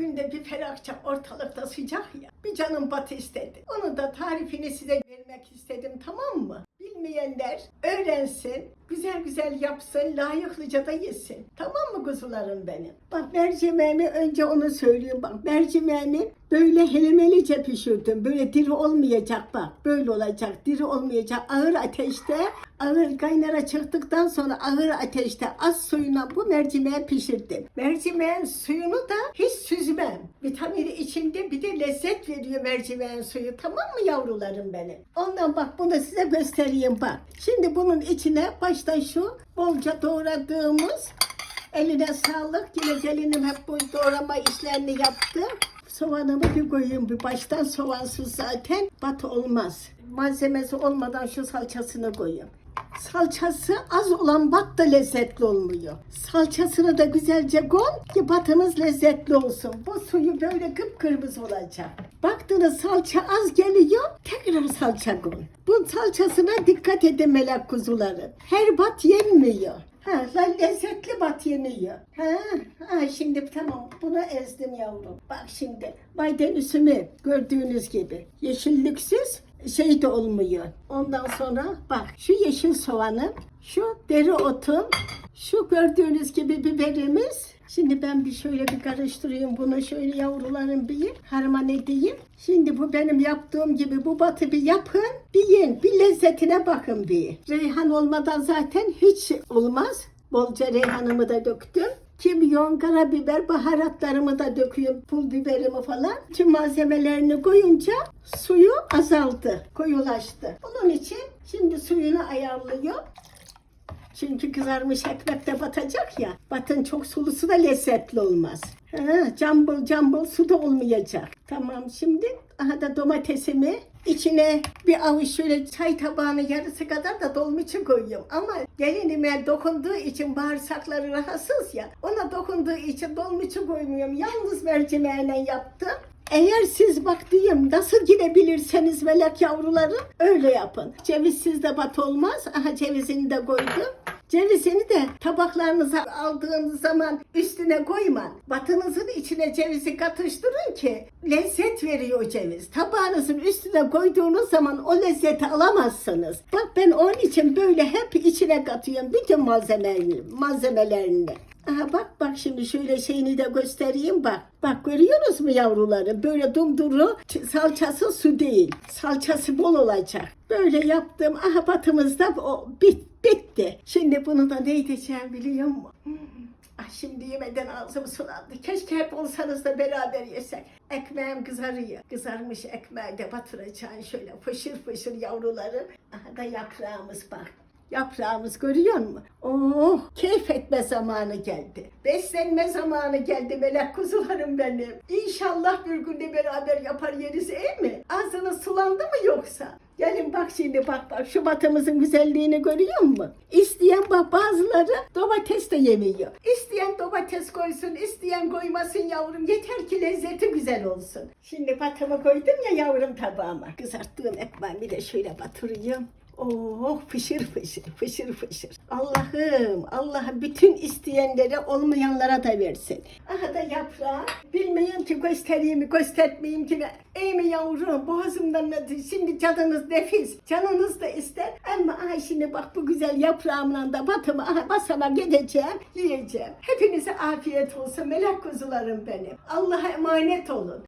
Bugün de bir ferahça ortalıkta sıcak ya. Bir canım batı istedi. Onu da tarifini size vermek istedim tamam mı? Bilmeyenler öğrensin, güzel güzel yapsın, layıklıca da yesin. Tamam mı kuzularım benim? Bak mercimeğimi önce onu söyleyeyim bak. Mercimeğimi böyle helemelice pişirdim. Böyle diri olmayacak bak. Böyle olacak. Diri olmayacak. Ağır ateşte, ağır kaynara çıktıktan sonra ağır ateşte az suyuna bu mercimeği pişirdim. Mercimeğin suyunu da hiç süzmem. İçinde bir de lezzet veriyor mercimeğin suyu. Tamam mı yavrularım benim? Ondan bak bunu size göstereyim bak. Şimdi bunun içine baştan şu bolca doğradığımız Eline sağlık. Yine gelinim hep bu doğrama işlerini yaptı. Soğanımı bir koyayım bir baştan soğansız zaten bat olmaz. Malzemesi olmadan şu salçasını koyayım. Salçası az olan bat da lezzetli olmuyor. Salçasını da güzelce koy ki batınız lezzetli olsun. Bu suyu böyle kıpkırmızı olacak. Baktınız salça az geliyor tekrar salça koy. Bu salçasına dikkat edin melek kuzuları. Her bat yenmiyor. Ha, lezzetli bat yeniyor. Ha, ha, şimdi tamam bunu ezdim yavrum. Bak şimdi maydanozümü gördüğünüz gibi yeşilliksiz şey de olmuyor. Ondan sonra bak şu yeşil soğanın, şu dereotun, şu gördüğünüz gibi biberimiz. Şimdi ben bir şöyle bir karıştırayım bunu şöyle yavrularım bir harman edeyim. Şimdi bu benim yaptığım gibi bu batı bir yapın, bir yiyin, bir lezzetine bakın bir. Reyhan olmadan zaten hiç olmaz. Bolca reyhanımı da döktüm. Kimyon, karabiber, baharatlarımı da döküyorum, pul biberimi falan. Tüm malzemelerini koyunca suyu azaldı, koyulaştı. Bunun için şimdi suyunu ayarlıyor. Çünkü kızarmış ekmek de batacak ya. Batın çok sulusu da lezzetli olmaz. Ha, cambul cambul su da olmayacak. Tamam şimdi aha da domatesimi içine bir avuç şöyle çay tabağının yarısı kadar da dolmuçu koyuyorum. Ama gelinime dokunduğu için bağırsakları rahatsız ya. Ona dokunduğu için dolmuçu koymuyorum. Yalnız mercimeğine yaptım. Eğer siz bak diyeyim nasıl gidebilirseniz melek yavruları öyle yapın. Cevizsiz de bat olmaz. Aha cevizini de koydum. Cevizini de tabaklarınıza aldığınız zaman üstüne koyman. Batınızın içine cevizi katıştırın ki lezzet veriyor ceviz. Tabağınızın üstüne koyduğunuz zaman o lezzeti alamazsınız. Bak ben onun için böyle hep içine katıyorum bütün malzemelerini. malzemelerini. Aha bak bak şimdi şöyle şeyini de göstereyim bak. Bak görüyorsunuz mu yavruları? Böyle dumduru salçası su değil. Salçası bol olacak. Böyle yaptım. Aha batımızda o bit, bitti. Şimdi bunu da ne edeceğim biliyor musun? Ah şimdi yemeden ağzım sulandı. Keşke hep olsanız da beraber yesek. Ekmeğim kızarıyor. Kızarmış ekmeği de batıracaksın şöyle fışır fışır yavruları. Aha da yaprağımız bak. Yaprağımız görüyor musun? Oh, keyif etme zamanı geldi. Beslenme zamanı geldi melek kuzularım benim. İnşallah bir günde beraber yapar yeriz iyi mi? Ağzınız sulandı mı yoksa? Gelin bak şimdi bak bak şu batımızın güzelliğini görüyor musun? İsteyen bak bazıları domates de yemiyor. İsteyen domates koysun, isteyen koymasın yavrum. Yeter ki lezzeti güzel olsun. Şimdi batımı koydum ya yavrum tabağıma. Kızarttığım ekmeğimi de şöyle batırıyorum. Oh fışır fışır fışır fışır. Allah'ım Allah'ım bütün isteyenlere olmayanlara da versin. Aha da yaprağı. Bilmiyorum ki göstereyim mi göstermeyeyim ki. Ey mi yavrum boğazımdan şimdi canınız nefis. Canınız da ister. Ama aha şimdi bak bu güzel yaprağımla da batıma aha basama gideceğim yiyeceğim. Hepinize afiyet olsun melek kuzularım benim. Allah'a emanet olun.